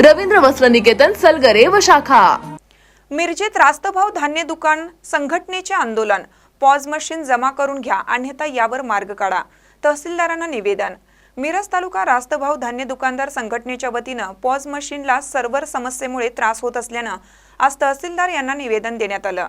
रवींद्र वस्त्र निकेतन सलगरे व शाखा. मिरजेत रास्तभाव धान्य दुकान संघटनेचे आंदोलन. पॉज मशीन जमा करून घ्या अन्यथा यावर मार्ग काढा. तहसीलदारांना निवेदन. मिरज तालुका रास्तभाव धान्य दुकानदार संघटनेच्या वतीनं पॉज मशीनला सर्व्हर समस्येमुळे त्रास होत असल्यानं आज तहसीलदार यांना निवेदन देण्यात आलं.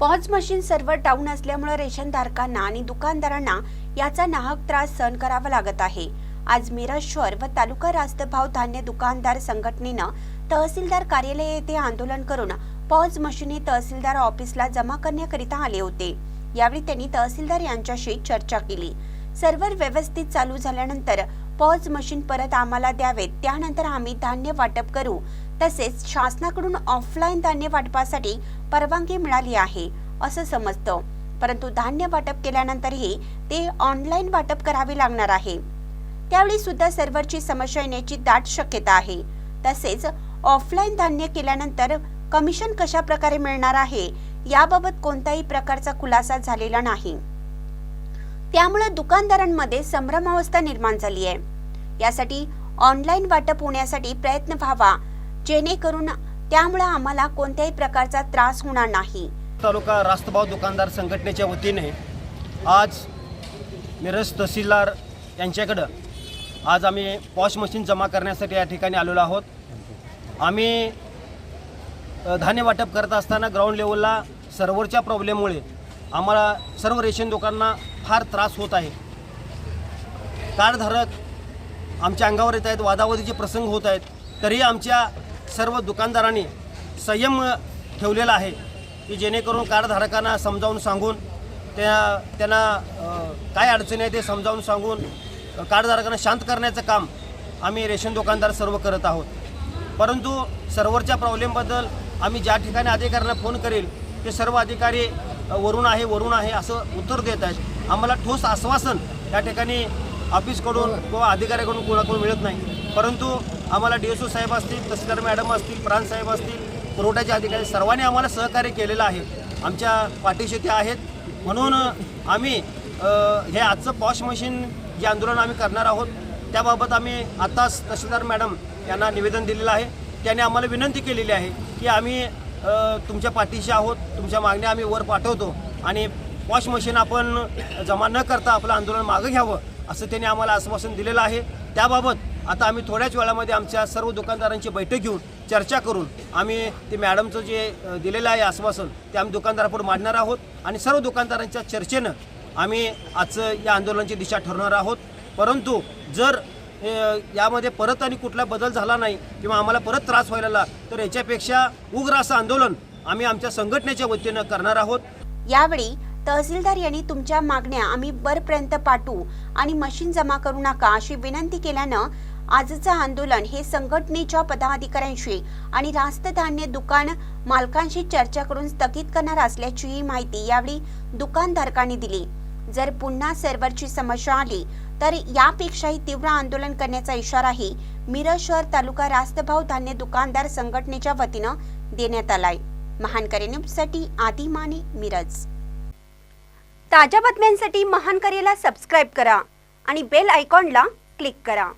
पॉज मशीन सर्व्हर डाऊन असल्यामुळे रेशनधारकांना आणि दुकानदारांना याचा नाहक त्रास सहन करावा लागत आहे. आज मिरज शहर व तालुका रास्त भाव धान्य दुकानदार संघटनेनं तहसीलदार कार्यालय येथे आंदोलन करून पॉज मशिनी तहसीलदार ऑफिसला जमा करण्याकरिता आले होते. यावेळी त्यांनी तहसीलदार यांच्याशी चर्चा केली. सर्व्हर व्यवस्थित चालू झाल्यानंतर पॉज मशीन परत आम्हाला द्यावेत त्यानंतर आम्ही धान्य वाटप करू. तसेच शासनाकडून ऑफलाईन धान्य वाटपासाठी परवानगी मिळाली आहे असं समजतं. परंतु धान्य वाटप केल्यानंतरही ते ऑनलाईन वाटप करावे लागणार आहे. त्यावेळी सुद्धा सर्व्हरची समस्या येण्याची दाट शक्यता आहे. तसेच ऑफलाईन धान्य केल्यानंतर कमिशन कशा प्रकारे मिळणार आहे? याबाबत कोणत्याही प्रकारचा खुलासा झालेला नाही. त्यामुळे दुकानदारांमध्ये संभ्रमावस्था निर्माण झाली आहे. यासाठी ऑनलाईन वाटप होण्यासाठी प्रयत्न व्हावा जेणेकरून त्यामुळे आम्हाला कोणत्याही प्रकारचा त्रास होणार नाही. तालुका रास्तभाव दुकानदार संघटनेच्या वतीने आज मिरज तहसीलदार यांच्याकडं आज आम्ही पॉश मशीन जमा करण्यासाठी या ठिकाणी आलेलो आहोत. आम्ही धान्य वाटप करत असताना ग्राउंड लेवलला सर्व्हरच्या प्रॉब्लेममुळे आम्हाला सर्व रेशन दुकानांना फार त्रास होत आहे. कार्डधारक आमच्या अंगावर येत आहेत वादावादीचे प्रसंग होत आहेत. तरी आमच्या सर्व दुकानदारांनी संयम ठेवलेला आहे की जेणेकरून कार्डधारकांना समजावून सांगून त्या त्यांना काय अडचणी आहे ते समजावून सांगून कार्डधारकांना शांत करण्याचं काम आम्ही रेशन दुकानदार सर्व करत आहोत. परंतु सर्व्हरच्या प्रॉब्लेमबद्दल आम्ही ज्या ठिकाणी अधिकाऱ्यांना फोन करेल ते सर्व अधिकारी वरून आहे वरून आहे असं उत्तर देत आहेत. आम्हाला ठोस आश्वासन या ठिकाणी ऑफिसकडून किंवा अधिकाऱ्याकडून कोणाकडून मिळत नाही. परंतु आम्हाला डी एस ओ साहेब असतील तस्कर मॅडम असतील प्राण साहेब असतील पुरवठ्याचे अधिकारी सर्वांनी आम्हाला सहकार्य केलेलं आहे. आमच्या पाठीशी ते आहेत. म्हणून आम्ही हे आजचं पॉश मशीन जे आंदोलन आम्ही करणार आहोत त्याबाबत आम्ही आत्ताच तहसीलदार मॅडम यांना निवेदन दिलेलं आहे. त्याने आम्हाला विनंती केलेली आहे की आम्ही तुमच्या पाठीशी आहोत तुमच्या मागण्या आम्ही वर पाठवतो आणि वॉश मशीन आपण जमा न करता आपलं आंदोलन मागं घ्यावं असं त्यांनी आम्हाला आश्वासन दिलेलं आहे. त्याबाबत आता आम्ही थोड्याच वेळामध्ये आमच्या सर्व दुकानदारांची बैठक घेऊन चर्चा करून आम्ही ते मॅडमचं जे दिलेलं आहे आश्वासन ते आम्ही दुकानदारापुढे मांडणार आहोत आणि सर्व दुकानदारांच्या चर्चेनं आम्ही आजचं या आंदोलनाची दिशा ठरवणार आहोत. परंतु जर यामध्ये परत आणि कुठला बदल झाला नाही किंवा आम्हाला परत त्रास व्हायला लागला तर याच्यापेक्षा उग्र असं आंदोलन आम्ही आमच्या संघटनेच्या वतीनं करणार आहोत. यावेळी तहसीलदार यांनी तुमच्या मागण्या आम्ही बरपर्यंत पाठवू आणि मशीन जमा करू नका अशी विनंती केल्यानं आजचं आंदोलन हे संघटनेच्या पदाधिकाऱ्यांशी आणि रास्त धान्य दुकान मालकांशी चर्चा करून स्थगित करणार असल्याचीही माहिती यावेळी दुकानधारकांनी दिली. जर पुन्हा सर्व्हरची समस्या आली तर यापेक्षाही तीव्र आंदोलन करण्याचा इशाराही मिरज शहर तालुका रास्तभाव धान्य दुकानदार संघटनेच्या वतीनं देण्यात आलाय. महानकरी न्यूजसाठी आदी माने मिरज. ताज्या बातम्यांसाठी महानकरेला सबस्क्राईब करा आणि बेल आयकॉनला क्लिक करा.